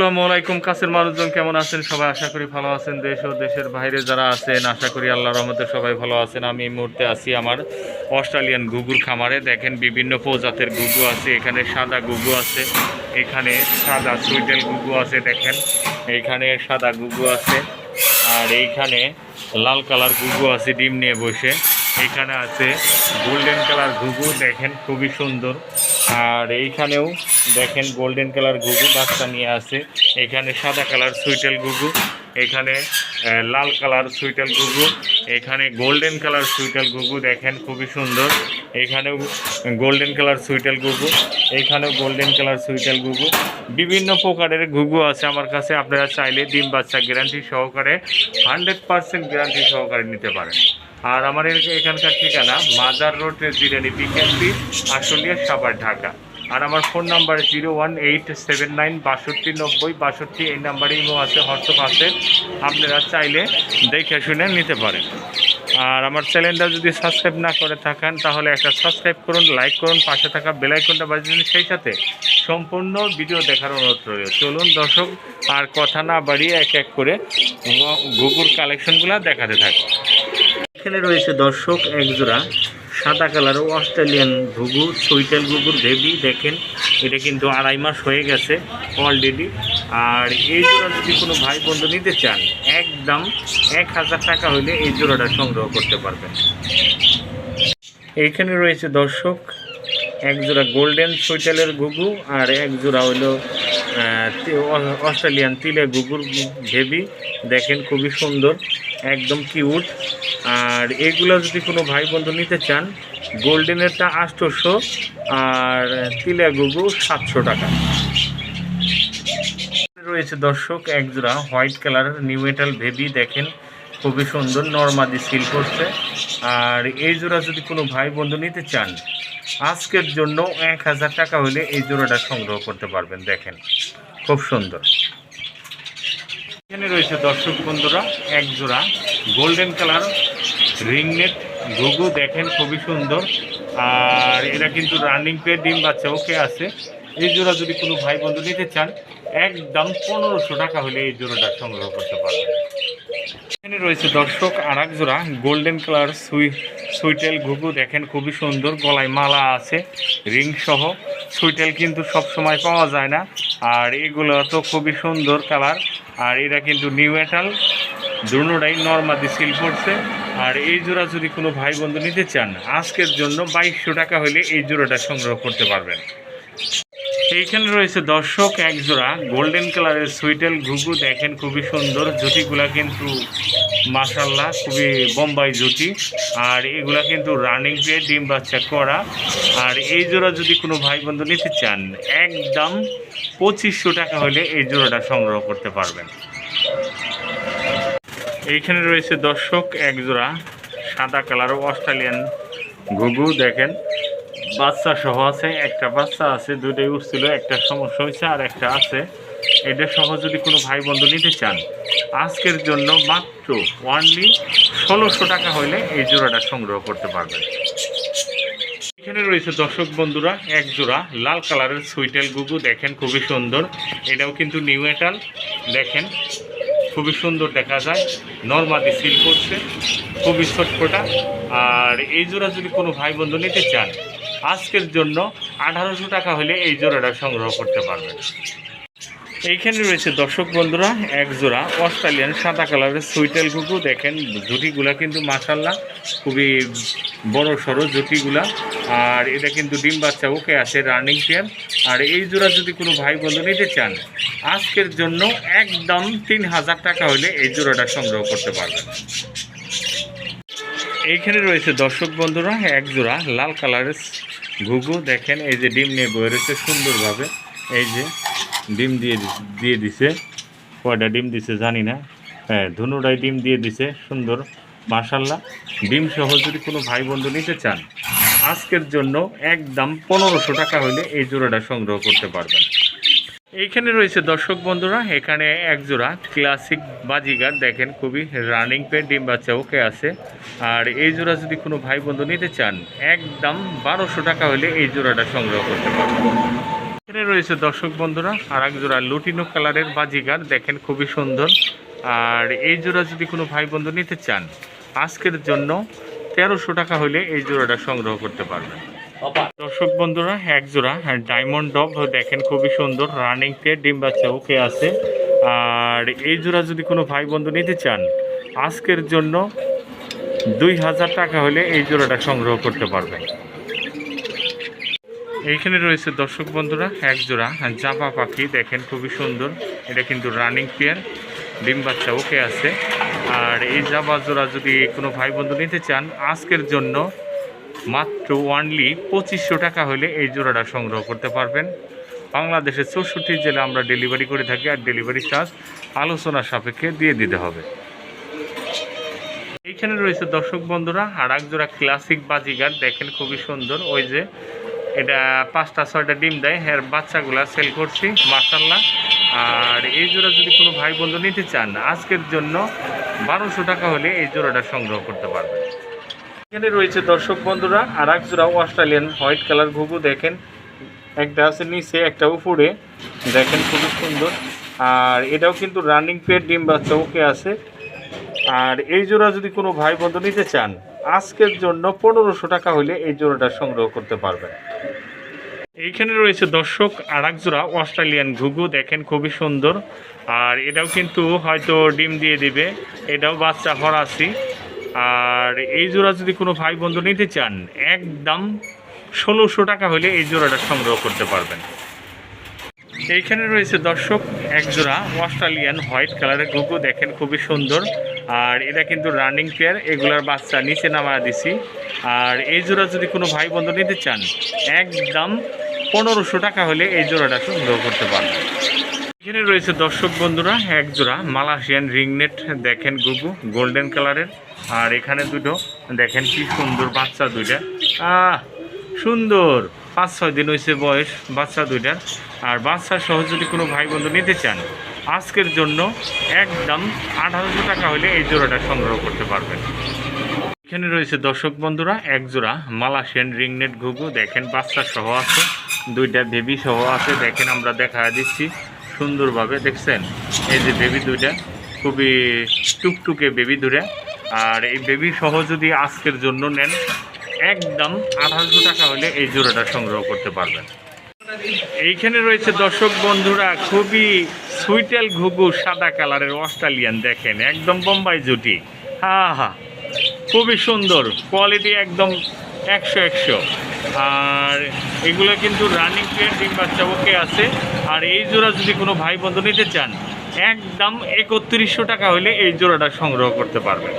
আসসালামু আলাইকুম, কাছের মানুষজন কেমন আছেন? সবাই আশা করি ভালো আছেন। দেশ ও দেশের বাইরে যারা আছেন, আশা করি আল্লাহ রহমতে সবাই ভালো আছেন। আমি এই মুহূর্তে আছি আমার অস্ট্রেলিয়ান গুগুর খামারে। দেখেন বিভিন্ন প্রজাতের গুগু আছে, এখানে সাদা গুগু আছে, এখানে সাদা সুইটেল গুগু আছে, দেখেন। এইখানে সাদা গুগু আছে, আর এইখানে লাল কালার গুগু আছে, ডিম নিয়ে বসে। এখানে আছে গোল্ডেন কালার ঘুঘু, দেখেন খুবই সুন্দর। আর এইখানেও দেখেন গোল্ডেন কালার ঘুঘু বাচ্চা নিয়ে আছে। এখানে সাদা কালার সুইটেল ঘুঘু, এখানে লাল কালার সুইটেল ঘুঘু, এখানে গোল্ডেন কালার সুইটেল ঘুঘু, দেখেন খুবই সুন্দর। এখানেও গোল্ডেন কালার সুইটেল ঘুঘু, এখানেও গোল্ডেন কালার সুইটেল ঘুঘু। বিভিন্ন প্রকারের ঘুঘু আছে আমার কাছে, আপনারা চাইলে ডিম বাচ্চা গ্যারান্টি সহকারে হান্ড্রেড পার্সেন্ট গ্যারান্টি সহকারে নিতে পারেন। আর আমার এখানকার ঠিকানা মাজার রোড জিরানি বিকেএসপি আশুলিয়া, সাভার, ঢাকা। আর আমার phone number zero one eight seven nine বাষট্টি নব্বই, বাষট্টি, এই নাম্বারে ইমো আছে, হোয়াটসঅ্যাপ আছে। আপনারা চাইলে দেখে শুনে নিতে পারেন। আর আমার চ্যানেলটা যদি সাবস্ক্রাইব না করে থাকেন, তাহলে একটা সাবস্ক্রাইব করুন, লাইক করুন, পাশে থাকা বেলাইকনটা বাজিয়ে দিন, সেই সাথে সম্পূর্ণ ভিডিও দেখার অনুরোধ রইল। চলুন দর্শক, আর কথা না বাড়িয়ে এক এক করে গুগুর কালেকশনগুলো দেখাতে থাকি। এখানে রয়েছে দর্শক, একজোড়া সাদা কালার অস্ট্রেলিয়ান ঘুঘু সুইটেল ঘুঘুর বেবি দেখেন, এটা কিন্তু আড়াই মাস হয়ে গেছে অলরেডি আর এই জোড়া যদি কোনো ভাই বন্ধু নিতে চান, একদম এক হাজার টাকা হলে এই জোড়াটা সংগ্রহ করতে পারবেন। এইখানে রয়েছে দর্শক এক জোড়া গোল্ডেন সুইটেলের ঘুঘু আর এক জোড়া অ- অস্ট্রেলিয়ান তিলে ঘুঘুর বেবি দেখেন, খুবই সুন্দর। একদম কিউট আর এগুলো যদি কোনো ভাই বন্ধু নিতে চান, গোল্ডেনেরটা আষ্টশো আর তিলে ঘুঘু সাতশো টাকা। রয়েছে দর্শক, এক জোড়া white colour new metal baby, দেখেন খুবই সুন্দর নর্মাদি সিল করছে। আর এই জোড়া যদি কোনো ভাই বন্ধু নিতে চান, আজকের জন্য এক হাজার টাকা হলে এই জোড়াটা সংগ্রহ করতে পারবেন, দেখেন। খুব সুন্দর। এখানে রয়েছে দর্শক বন্ধুরা, এক জোড়া গোল্ডেন কালার রিংনেট ঘুঘু দেখেন খুবই সুন্দর। আর এরা কিন্তু রানিং পে ডিম বাচ্চা ওকে আছে। এই জোড়া যদি কোনো ভাই বন্ধু নিতে চান, একদম পনেরোশো টাকা হলে এই জোড়াটা সংগ্রহ করতে পারবেন। এখানে রয়েছে দর্শক আর এক জোড়া গোল্ডেন কালার সুই সুইটেল ঘুঘু দেখেন খুবই সুন্দর। গলায় মালা আছে রিং সহ। সুইটেল কিন্তু সব সময় পাওয়া যায় না। আর এগুলো তো খুবই সুন্দর কালার। আর এরা কিন্তু নিউ এটাল দুটাই নর্মাদি সিল করছে আর এই জোড়া যদি কোনো ভাই বন্ধু নিতে চান, আজকের জন্য বাইশশো টাকা হলে এই জোড়াটা সংগ্রহ করতে পারবেন। এইখানে রয়েছে দর্শক এক জোড়া গোল্ডেন কালারের সুইটেল ঘুঘু দেখেন খুবই সুন্দর জুটিগুলা কিন্তু মাসাল্লাহ খুবই বোম্বাই জুটি আর এগুলা কিন্তু রানিং পেয়ে ডিম বাচ্চা করা। আর এই জোড়া যদি কোনো ভাই বন্ধু নিতে চান, একদম পঁচিশশো টাকা হলে এই জোড়াটা সংগ্রহ করতে পারবেন। এইখানে রয়েছে দর্শক এক জোড়া, সাদা কালার, অস্ট্রেলিয়ান ঘুঘু দেখেন। বাচ্চা সহ আছে, একটা বাচ্চা আছে দুটোই উঠছিল, একটা সমস্যা হয়েছে আর একটা আছে। এটা সহ যদি কোনো ভাই বন্ধু নিতে চান, আজকের জন্য মাত্র ওয়ানলি ষোলোশো টাকা হলে এই জোড়াটা সংগ্রহ করতে পারবেন। এখানে রয়েছে দর্শক বন্ধুরা, এক জোড়া লাল কালারের সুইটেল গুগু, দেখেন খুবই সুন্দর। এটাও কিন্তু নিউ এটাল, দেখেন খুবই সুন্দর দেখা যায়। নর্মাদি সিল করছে, খুবই ছটফটা। আর এই জোড়া যদি কোনো ভাই বন্ধু নিতে চান আজকের জন্য আঠারোশো টাকা হলে এই জোড়াটা সংগ্রহ করতে পারবেন। এইখানে রয়েছে দর্শক বন্ধুরা, এক জোড়া অস্ট্রেলিয়ান সাদা কালারের সুইটেল কুকু দেখেন জুটিগুলা কিন্তু মাসাল্লাহ খুবই বড় সড়ো জুটিগুলা আর এটা কিন্তু ডিম বাচ্চা, ওকে আছে রানিং পেয়ার। আর এই জোড়া যদি কোনো ভাই বন্ধু নিতে চান, আজকের জন্য একদম তিন হাজার টাকা হলে এই জোড়াটা সংগ্রহ করতে পারবেন। এইখানে রয়েছে দর্শক বন্ধুরা, এক জোড়া লাল কালারের ঘুঘু, দেখেন, এই যে ডিম নিয়ে বয়ে রয়েছে সুন্দরভাবে। এই যে ডিম দিয়ে দিয়ে দিছে। কয়টা ডিম দিছে জানি না। হ্যাঁ ধনুটাই ডিম দিয়ে দিছে, সুন্দর। মার্শাল্লাহ ডিম সহ যদি কোনো ভাই বন্ধু নিতে চান, আজকের জন্য একদম পনেরোশো টাকা হলে এই জোড়াটা সংগ্রহ করতে পারবেন। এইখানে রয়েছে দর্শক বন্ধুরা, এখানে এক জোড়া ক্লাসিক বাজিগার, দেখেন খুবই রানিং পেন ডিম বাচ্চা ওকে আছে। আর এই জোড়া যদি কোনো ভাই বন্ধু নিতে চান, একদম বারোশো টাকা হলে এই জোড়াটা সংগ্রহ করতে পারবেন। এখানে রয়েছে দর্শক বন্ধুরা আর এক জোড়া লুটিনো কালারের বাজিগার, দেখেন খুবই সুন্দর। আর এই জোড়া যদি কোনো ভাই বন্ধু নিতে চান, আজকের জন্য তেরোশো টাকা হলে এই জোড়াটা সংগ্রহ করতে পারবেন। দর্শক বন্ধুরা এক জোড়া ডায়মন্ড ডব দেখেন, খুবই সুন্দর রানিং পেয়ে ডিম বাচ্চা ওকে আছে। আর এই জোড়া যদি কোনো ভাই বন্ধু নিতে চান, আজকের জন্য দুই হাজার টাকা হলে এই জোড়াটা সংগ্রহ করতে পারবেন। এইখানে রয়েছে দর্শক বন্ধুরা এক জোড়া জাপা পাখি দেখেন, খুবই সুন্দর। এটা কিন্তু রানিং পেয়ার ডিম বাচ্চা ওকে আছে। আর এই জাপা জোড়া যদি কোনো ভাই বন্ধু নিতে চান, আজকের জন্য মাত্র ওয়ানলি পঁচিশশো টাকা হলে এই জোড়াটা সংগ্রহ করতে পারবেন। বাংলাদেশের চৌষট্টি জেলা আমরা ডেলিভারি করে থাকি আর ডেলিভারি চার্জ আলোচনা সাপেক্ষে দিয়ে দিতে হবে। এইখানে রয়েছে দর্শক বন্ধুরা আর এক জোড়া ক্লাসিক বাজিগার। দেখেন খুবই সুন্দর, ওই যে এটা পাঁচটা, ছয়টা ডিম দেয়, এর বাচ্চাগুলা সেল করছি মার্শাল্লাহ আর এই জোড়া যদি কোনো ভাই বন্ধু নিতে চান, আজকের জন্য বারোশো টাকা হলে এই জোড়াটা সংগ্রহ করতে পারবেন। এখানে রয়েছে দর্শক বন্ধুরা আর এক অস্ট্রেলিয়ান হোয়াইট কালার ঘুঘু দেখেন। একটা আছে নিচে, একটা উপরে। দেখেন খুবই সুন্দর। আর এটাও কিন্তু রানিং পেড ডিম বাচ্চা, ওকে আছে। আর এই জোড়া যদি কোনো ভাই বন্ধু নিতে চান, আজকের জন্য পনেরোশো টাকা হলে এই জোড়াটা সংগ্রহ করতে পারবেন। এইখানে রয়েছে দর্শক আর এক জোড়া অস্ট্রেলিয়ান ঘুঘু, দেখেন খুবই সুন্দর। আর এটাও কিন্তু হয়তো ডিম দিয়ে দিবে। এটাও বাচ্চা হরাসি। আর এই জোড়া যদি কোনো ভাই বন্ধু নিতে চান, একদম ষোলোশো টাকা হলে এই জোড়াটা সংগ্রহ করতে পারবেন। এইখানে রয়েছে দর্শক, এক জোড়া অস্ট্রেলিয়ান হোয়াইট কালারের ঘুঘু, দেখেন খুবই সুন্দর। আর এটা কিন্তু রানিং পেয়ার, এগুলার বাচ্চা নিচে নামা দিছি। আর এই জোড়া যদি কোনো ভাই বন্ধু নিতে চান, একদম পনেরোশো টাকা হলে এই জোড়াটা সংগ্রহ করতে পারবেন। এখানে রয়েছে দর্শক বন্ধুরা, এক জোড়া মালয়েশিয়ান রিংনেট, দেখেন গুগু গোল্ডেন কালারের। আর এখানে দুটো, দেখেন কি সুন্দর বাচ্চা দুইটা। আহ, সুন্দর। পাঁচ, ছয় দিন হয়েছে বয়স বাচ্চা দুইটার। আর বাচ্চা সহ যদি কোনো ভাই বন্ধু নিতে চান, আজকের জন্য একদম আঠারোশো টাকা হলে এই জোড়াটা সংগ্রহ করতে পারবেন। এখানে রয়েছে দর্শক বন্ধুরা, এক জোড়া মালয়েশিয়ান রিংনেট ঘুঘু। দেখেন বাচ্চা সহ আছে, দুইটা বেবি সহ আছে। দেখেন আমরা দেখা দিচ্ছি সুন্দরভাবে, দেখছেন? এই যে বেবি দুইটা, খুবই টুকটুকে বেবি দুটা আর এই বেবি সহ যদি আজকের জন্য নেন, একদম আঠারোশো টাকা হলে এই জোড়াটা সংগ্রহ করতে পারবেন। এইখানে রয়েছে দর্শক বন্ধুরা, খুবই সুইটেল ঘুঘু সাদা কালারের অস্ট্রেলিয়ান, দেখেন, একদম বোম্বাই জুটি। হা হা, খুবই সুন্দর কোয়ালিটি একদম একশো একশো। আর এগুলো কিন্তু রানিং প্লেয়ার ডিম বাচ্চা ওকে আছে। আর এই জোড়া যদি কোনো ভাই বন্ধু নিতে চান, একদম একত্রিশশো টাকা হলে এই জোড়াটা সংগ্রহ করতে পারবেন।